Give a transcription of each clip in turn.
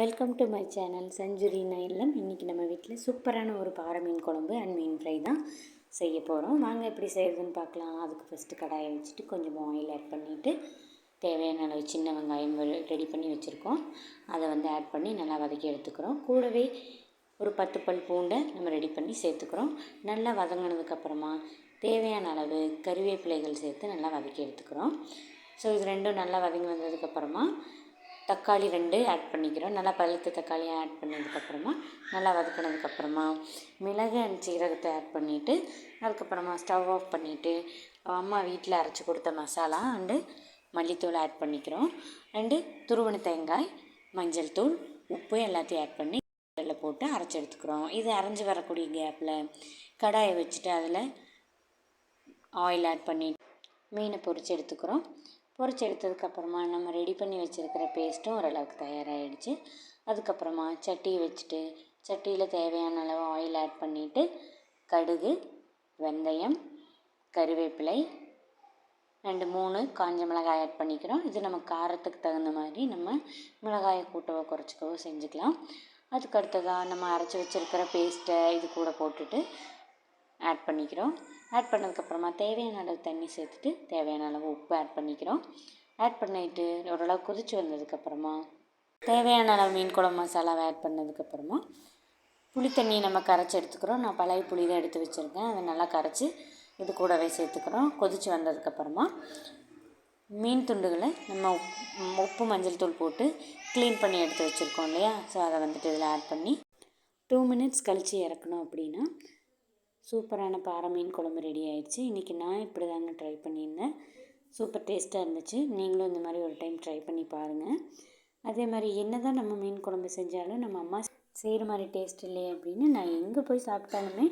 Welcome to my channel century நைலம் இன்றைக்கி நம்ம வீட்டில் சூப்பரான ஒரு பாறை மீன் குழம்பு அண்ட் மீன் ஃப்ரை தான் செய்ய போகிறோம் வாங்க எப்படி செய்கிறதுன்னு பார்க்கலாம். அதுக்கு ஃபஸ்ட்டு கடாயை வச்சுட்டு கொஞ்சம் ஆயில் ஆட் பண்ணிவிட்டு தேவையான அளவு சின்ன வெங்காயம் ரெடி பண்ணி வச்சுருக்கோம். அதை வந்து ஆட் பண்ணி நல்லா வதக்கி எடுத்துக்கிறோம். கூடவே ஒரு பத்து பல் பூண்டை நம்ம ரெடி பண்ணி சேர்த்துக்கிறோம். நல்லா வதங்கினதுக்கப்புறமா தேவையான அளவு கருவேப்பிலைகள் சேர்த்து நல்லா வதக்கி எடுத்துக்கிறோம். ஸோ இது ரெண்டும் நல்லா வதங்கி வந்ததுக்கப்புறமா தக்காளி ரெண்டு ஆட் பண்ணிக்கிறோம். நல்லா பழுத்த தக்காளியை ஆட் பண்ணதுக்கப்புறமா நல்லா வதக்கினதுக்கப்புறமா மிளகு அண்ட் சீரகத்தை ஆட் பண்ணிவிட்டு அதுக்கப்புறமா ஸ்டவ் ஆஃப் பண்ணிவிட்டு அம்மா வீட்டில் அரைச்சி கொடுத்த மசாலா அண்டு மல்லித்தூள் ஆட் பண்ணிக்கிறோம். அண்டு துருவன தேங்காய் மஞ்சள் தூள் உப்பு எல்லாத்தையும் ஆட் பண்ணி இதில் போட்டு அரைச்சி எடுத்துக்கிறோம். இது அரைஞ்சி வரக்கூடிய கேப்பில் கடாயை வச்சுட்டு அதில் ஆயில் ஆட் பண்ணி மீனை பொரித்து எடுத்துக்கிறோம். பொரிச்சு எடுத்ததுக்கப்புறமா நம்ம ரெடி பண்ணி வச்சுருக்கிற பேஸ்ட்டும் ஓரளவுக்கு தயாராகிடுச்சு அதுக்கப்புறமா சட்டியை வச்சுட்டு சட்டியில் தேவையான அளவு ஆயில் ஆட் பண்ணிவிட்டு கடுகு வெந்தயம் கருவேப்பிலை ரெண்டு மூணு காஞ்ச மிளகாய் ஆட் பண்ணிக்கிறோம். இது நம்ம காரத்துக்கு தகுந்த மாதிரி நம்ம மிளகாயை கூட்டவோ குறைச்சிக்கவோ செஞ்சுக்கலாம். அதுக்கு அடுத்ததாக நம்ம அரைச்சி வச்சுருக்கிற பேஸ்ட்டை இது கூட போட்டுட்டு ஆட் பண்ணிக்கிறோம். ஆட் பண்ணதுக்கப்புறமா தேவையான அளவு தண்ணி சேர்த்துட்டு தேவையான அளவு உப்பு ஆட் பண்ணிக்கிறோம். ஆட் பண்ணிவிட்டு ஓரளவு கொதித்து வந்ததுக்கப்புறமா தேவையான அளவு மீன் குழம்பு மசாலாவை ஆட் பண்ணதுக்கப்புறமா புளி தண்ணியை நம்ம கரைச்சி எடுத்துக்கிறோம். நான் பழைய புளி தான் எடுத்து வச்சுருக்கேன். அதை நல்லா கரைச்சி இது கூடவே சேர்த்துக்கிறோம். கொதித்து வந்ததுக்கப்புறமா மீன் துண்டுகளை நம்ம உப்பு மஞ்சள் தூள் போட்டு க்ளீன் பண்ணி எடுத்து வச்சுருக்கோம் இல்லையா? ஸோ அதை வந்துட்டு இதில் ஆட் பண்ணி டூ மினிட்ஸ் கழித்து இறக்கணும் அப்படின்னா சூப்பரான பாறை மீன் குழம்பு ரெடி ஆயிடுச்சு. இன்றைக்கி நான் இப்படி தாங்க ட்ரை பண்ணியிருந்தேன். சூப்பர் டேஸ்ட்டாக இருந்துச்சு. நீங்களும் இந்த மாதிரி ஒரு டைம் ட்ரை பண்ணி பாருங்கள் அதே மாதிரி என்ன தான் நம்ம மீன் குழம்பு செஞ்சாலும் நம்ம அம்மா செய்கிற மாதிரி டேஸ்ட் இல்லையே அப்படின்னு நான் எங்கே போய் சாப்பிட்டாலுமே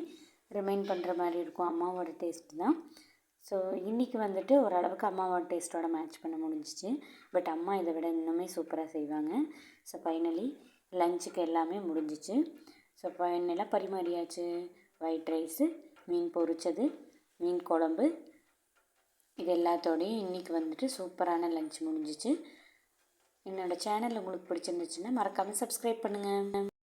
ரிமைண்ட் பண்ணுற மாதிரி இருக்கும். அம்மாவோட டேஸ்ட் தான். ஸோ இன்றைக்கி வந்துட்டு ஓரளவுக்கு அம்மாவோட டேஸ்ட்டோட மேட்ச் பண்ண முடிஞ்சிச்சு. பட் அம்மா இதை விட இன்னுமே சூப்பராக செய்வாங்க. ஸோ ஃபைனலி லஞ்சுக்கு எல்லாமே முடிஞ்சிச்சு. ஸோ ஃபைனலாக பரிமாறியாச்சு. ஒயிட் ரைஸு மீன் பொரிச்சது மீன் குழம்பு இது எல்லாத்தோடையும் இன்றைக்கி வந்துட்டு சூப்பரான லஞ்ச் முடிஞ்சிச்சு. என்னோடய சேனல் உங்களுக்கு பிடிச்சிருந்துச்சுன்னா மறக்காமல் சப்ஸ்கிரைப் பண்ணுங்கள்